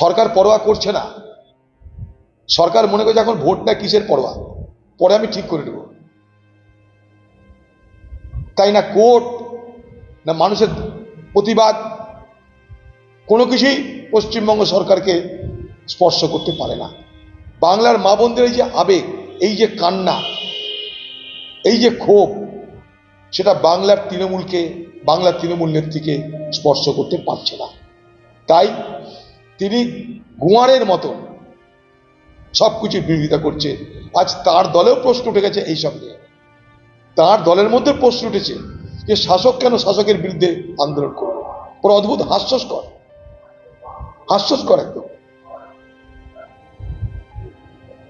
সরকার পরোয়া করছে না। সরকার মনে করছে এখন ভোট না কিসের পরোয়া? পরে আমি ঠিক করে দেব তাই না কোর্ট, না মানুষের প্রতিবাদ, কোনো কিছুই পশ্চিমবঙ্গ সরকারকে স্পর্শ করতে পারে না। বাংলার মা বোনদের এই যে আবেগ, এই যে কান্না, এই যে ক্ষোভ, সেটা বাংলার তৃণমূলকে, বাংলার তৃণমূল নেত্রীকে স্পর্শ করতে পারছে না। তাই তিনি গুয়ারের মতো সব কিছু বিরোধিতা করছে। আজ তার দলেও প্রশ্ন উঠে গেছে এইসব নিয়ে। তার দলের মধ্যে প্রশ্ন উঠেছে যে শাসক কেন শাসকের বিরুদ্ধে আন্দোলন করবে ওর অদ্ভুত, হাস্যস্কর। হাস্যস্কর একদম।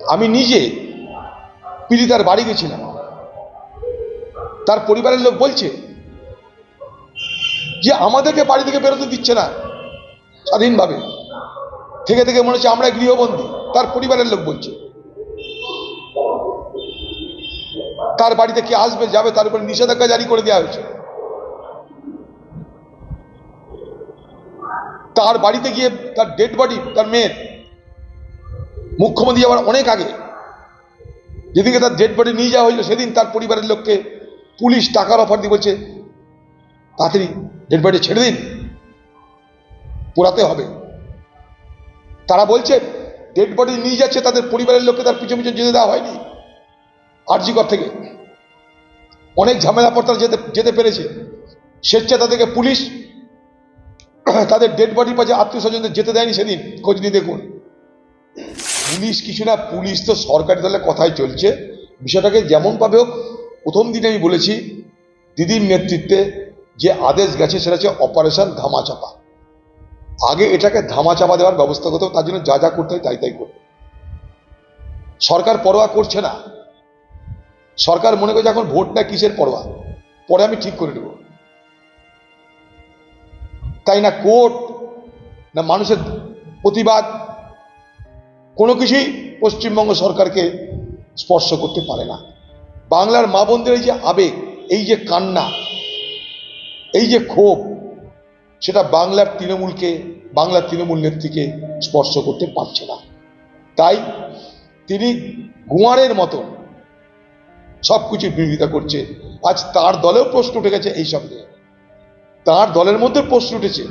আমি নিজে পীড়িতার বাড়ি গেছিলাম তার পরিবারের লোক বলছে যে আমাদেরকে বাড়ি থেকে বেরোতে দিচ্ছে না স্বাধীনভাবে। থেকে থেকে মনে হচ্ছে আমরা গৃহবন্দী। তার পরিবারের লোক বলছে। তার বাড়িতে কে আসবে, যাবে, তার উপরে নিষেধাজ্ঞা জারি করে দেওয়া হয়েছে। তার বাড়িতে গিয়ে তার ডেড বডি তার মেয়ের। মুখ্যমন্ত্রী আবার অনেক আগে যেদিকে তার ডেড বডি নিয়ে যাওয়া হইল সেদিন তার পরিবারের লোককে পুলিশ টাকার অফার দিয়ে বলছে, তাড়াতাড়ি ডেড বডি ছেড়ে দিন। পোড়াতে হবে। তারা বলছে ডেড বডি নিয়ে যাচ্ছে তাদের পরিবারের লোককে, তার পিছনে পিছনে যেতে দেওয়া হয়নি। আরজিকর থেকে অনেক ঝামেলা পর তারা যেতে যেতে পেরেছে। স্বেচ্ছা তাদেরকে পুলিশ, তাদের ডেড বডির পাশে আত্মীয় স্বজনদের যেতে দেয়নি সেদিন। খোঁজ নিয়ে দেখুন। পুলিশ কিছু না, পুলিশ তো সরকারি দলের কথাই চলছে। বিষয়টাকে যেমনভাবে হোক, প্রথম দিনে আমি বলেছি, দিদির নেতৃত্বে যে আদেশ গেছে, সেটা হচ্ছে অপারেশন ধামাচাপা। আগে এটাকে ধামাচাপা দেওয়ার ব্যবস্থা করতে তার জন্য যা যা করতে হয় তাই তাই করবে সরকার পরোয়া করছে না। সরকার মনে করছে এখন ভোট না কিসের পরোয়া? পরে আমি ঠিক করে দেব তাই না কোর্ট, না মানুষের প্রতিবাদ, কোনো কিছুই পশ্চিমবঙ্গ সরকারকে স্পর্শ করতে পারে না। বাংলার মা বোনদের এই যে আবেগ, এই যে কান্না, এই যে ক্ষোভ সেটা বাংলার তৃণমূলকে, বাংলার তৃণমূল নেত্রীকে স্পর্শ করতে পারছে না। তাই তিনি গুয়ারের মতন সব কিছু বিরোধিতা করছে। আজ তার দলেও প্রশ্ন উঠে গেছে এইসব নিয়ে তার দলের মধ্যে প্রশ্ন উঠেছে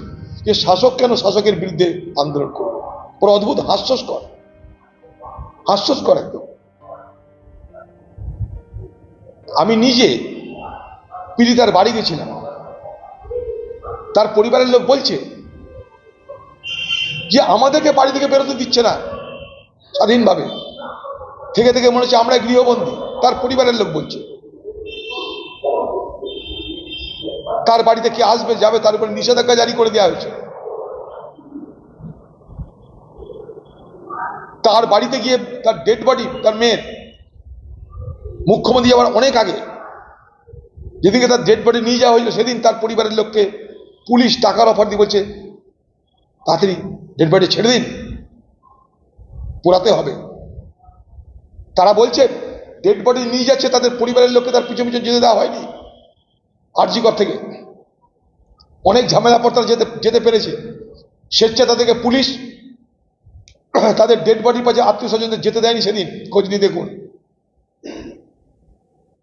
যে শাসক কেন শাসকের বিরুদ্ধে আন্দোলন করবে ওর অদ্ভুত, হাস্যস্কর। হাস্যস্কর একদম। আমি নিজে পীড়িতার বাড়ি গেছিলাম। তার পরিবারের লোক বলছে যে আমাদেরকে বাড়ি থেকে বেরোতে দিচ্ছে না স্বাধীনভাবে। থেকে থেকে মনে হচ্ছে আমরা গৃহবন্দী, তার পরিবারের লোক বলছে। তার বাড়িতে কে আসবে, যাবে, তার উপরে নিষেধাজ্ঞা জারি করে দেওয়া হয়েছে। তার বাড়িতে গিয়ে তার ডেড বডি তার মেয়ের, মুখ্যমন্ত্রী যাওয়ার অনেক আগে, যেদিকে তার ডেড বডি নিয়ে যাওয়া হয়েছিল, সেদিন তার পরিবারের লোককে পুলিশ টাকার অফার দিয়ে বলছে, তাড়াতাড়ি ডেড বডি ছেড়ে দিন, পোড়াতে হবে। তারা বলছে ডেড বডি নিয়ে যাচ্ছে, তাদের পরিবারের লোককে তার পিছনে পিছনে যেতে দেওয়া হয়নি, আরজিকর থেকে। অনেক ঝামেলা পর তারা যেতে যেতে পেরেছে। স্বেচ্ছা তাদেরকে পুলিশ তাদের ডেড বডির পাশে আত্মীয় স্বজনদের যেতে দেয়নি সেদিন, খোঁজ নিয়ে দেখুন।